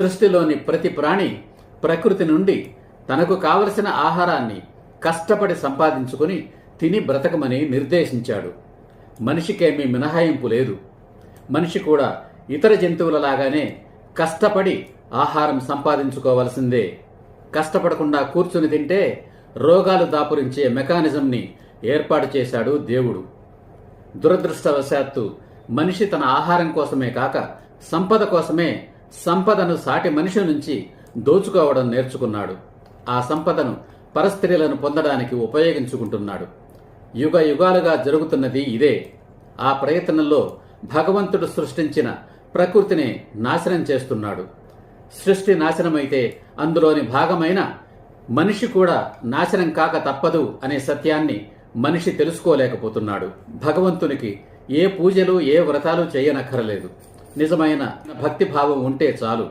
సృష్టిలోని ప్రతి ప్రాణి ప్రకృతి నుండి తనకు కావలసిన ఆహారాన్ని కష్టపడి సంపాదించుకుని తిని బ్రతకమని నిర్దేశించాడు. మనిషికేమీ మినహాయింపు లేదు. మనిషి కూడా ఇతర జంతువులలాగానే కష్టపడి ఆహారం సంపాదించుకోవలసిందే. కష్టపడకుండా కూర్చుని తింటే రోగాలు దాపురించే మెకానిజంని ఏర్పాటు చేశాడు దేవుడు. దురదృష్టవశాత్తు మనిషి తన ఆహారం కోసమే కాక సంపద కోసమే సంపదను సాటి మనిషి నుంచి దోచుకోవడం నేర్చుకున్నాడు. ఆ సంపదను పరస్త్రీలను పొందడానికి ఉపయోగించుకుంటున్నాడు. యుగ యుగాలుగా జరుగుతున్నది ఇదే. ఆ ప్రయత్నంలో భగవంతుడు సృష్టించిన ప్రకృతిని నాశనం చేస్తున్నాడు. సృష్టి నాశనమైతే అందులోని భాగమైన మనిషి కూడా నాశనం కాక తప్పదు అనే సత్యాన్ని మనిషి తెలుసుకోలేకపోతున్నాడు. భగవంతునికి ఏ పూజలు ఏ వ్రతాలు చేయనక్కరలేదు. నిజమైన భక్తి భావం ఉంటే చాలు.